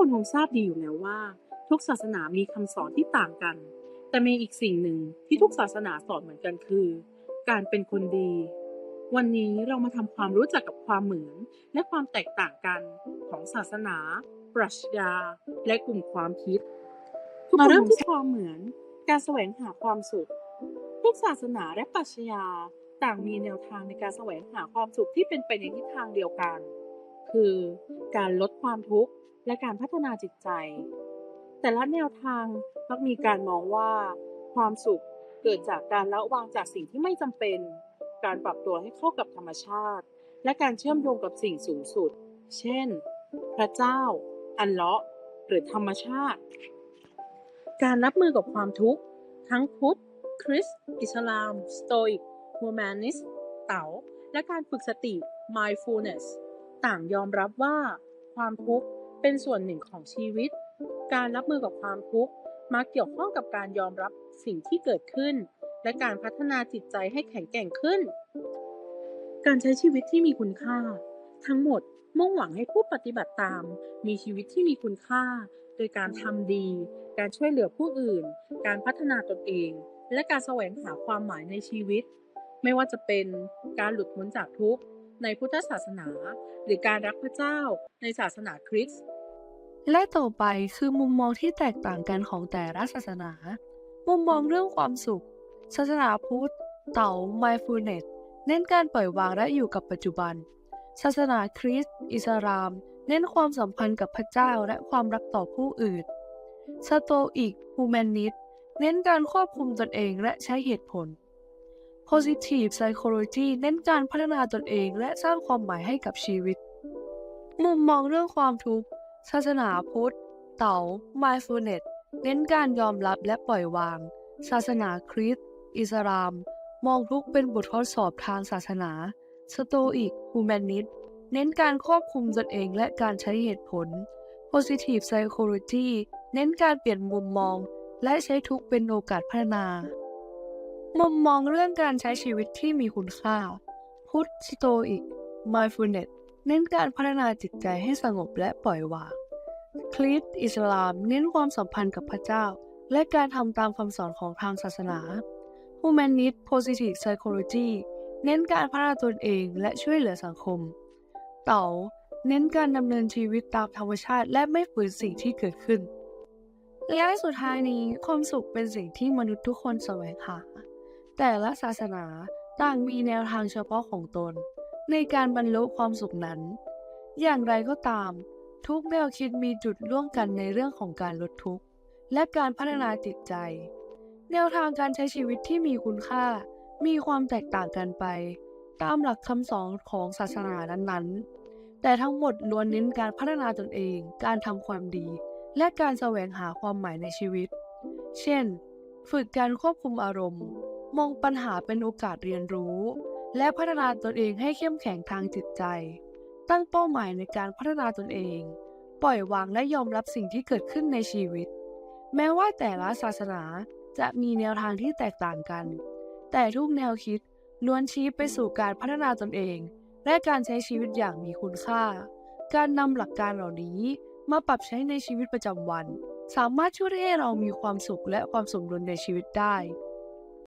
คนคงทราบดีอยู่แล้วว่า ทุกศาสนามีคำสอนที่ต่างกัน แต่มีอีกสิ่งหนึ่งที่ทุกศาสนาสอนเหมือนกันคือ การเป็นคนดี วันนี้เรามาทำความรู้จักกับความเหมือน และความแตกต่างกันของศาสนา ปรัชญา และกลุ่มความคิด มาเริ่มที่ความเหมือน การแสวงหาความสุข ทุกศาสนาและปรัชญาต่างมีแนวทางในการแสวงหาความสุขที่เป็นไปในทิศทางเดียวกัน คือการลดความทุกข์ และการพัฒนาจิตใจ แต่ละแนวทางมักมีการมองว่า ความสุขเกิดจากการละวางจากสิ่งที่ไม่จำเป็น การปรับตัวให้เข้ากับธรรมชาติ และการเชื่อมโยงกับสิ่งสูงสุด เช่น พระเจ้า อันเลาะหรือธรรมชาติ การรับมือกับความทุกข์ทั้งพุทธ คริสต์ อิสลาม สโตอิกโฮแมนิสเต๋า และการฝึกสติ mindfulness ต่างยอมรับว่า ความทุกข์ เป็นส่วนหนึ่งของชีวิต การรับมือกับความทุกข์มักเกี่ยวข้องกับการยอมรับสิ่งที่เกิดขึ้น และการพัฒนาจิตใจให้แข็งแกร่งขึ้น การใช้ชีวิตที่มีคุณค่า ทั้งหมดมุ่งหวังให้ผู้ปฏิบัติตาม มีชีวิตที่มีคุณค่า โดยการทำดี การช่วยเหลือผู้อื่น การพัฒนาตนเอง และการแสวงหาความหมายในชีวิต ไม่ว่าจะเป็นการหลุดพ้นจากทุกข์ในพุทธศาสนา หรือการรักพระเจ้าในศาสนาคริสต์ และต่อไปคือมุมมองที่แตกต่างกันของแต่ละศาสนา มุมมองเรื่องความสุข ศาสนาพุทธ เต๋า mindfulness เน้นการปล่อยวางและอยู่กับปัจจุบัน ศาสนาคริสต์ อิสลาม เน้นความสัมพันธ์กับพระเจ้าและความรักต่อผู้อื่น สโตอิกฮูแมนิสเน้นการควบคุมตนเองและใช้เหตุผล Positive Psychology เน้นการพัฒนาตนเองและสร้างความหมายให้กับชีวิต มุมมองเรื่องความทุกข์ ศาสนาพุทธ เต๋า mindfulness เน้นการยอมรับและปล่อยวาง ศาสนาคริสต์ อิสลาม มองทุกเป็นบททดสอบทางศาสนา สโตอิกฮูแมนิสเน้นการควบคุมตนเองและการใช้เหตุผล Positive Psychology เน้นการเปลี่ยนมุมมอง และใช้ทุกเป็นโอกาสพัฒนา มุมมองเรื่องการใช้ชีวิตที่มีคุณค่า พุทธสโตอิก mindfulness เน้นการพัฒนาจิตใจให้สงบและปล่อยวาง คริสต์อิสลามเน้นความสัมพันธ์กับพระเจ้า และการทำตามคำสอนของทางศาสนา Humanist Positive Psychology เน้นการพัฒนาตนเองและช่วยเหลือสังคม เต๋าเน้นการดำเนินชีวิตตามธรรมชาติและไม่ฝืนสิ่งที่เกิดขึ้น และสุดท้ายนี้ความสุขเป็นสิ่งที่มนุษย์ทุกคนแสวงหา แต่ละศาสนาต่างมีแนวทางเฉพาะของตน ในการบรรลุความสุขนั้น อย่างไรก็ตาม ทุกแนวคิดมีจุดร่วมกันในเรื่องของการลดทุกข์ และการพัฒนาจิตใจ แนวทางการใช้ชีวิตที่มีคุณค่า มีความแตกต่างกันไป ตามหลักคำสอนของศาสนานั้นๆ แต่ทั้งหมดล้วนเน้นการพัฒนาตนเอง การทำความดี และการแสวงหาความหมายในชีวิต เช่น ฝึกการควบคุมอารมณ์ มองปัญหาเป็นโอกาสเรียนรู้ และพัฒนาตนเองให้เข้มแข็งทางจิตใจ ตั้งเป้าหมายในการพัฒนาตนเอง ปล่อยวางและยอมรับสิ่งที่เกิดขึ้นในชีวิต แม้ว่าแต่ละศาสนาจะมีแนวทางที่แตกต่างกัน แต่ทุกแนวคิดล้วนชี้ไปสู่การพัฒนาตนเอง และการใช้ชีวิตอย่างมีคุณค่า การนำหลักการเหล่านี้มาปรับใช้ในชีวิตประจำวัน สามารถช่วยให้เรามีความสุขและความสมดุลในชีวิตได้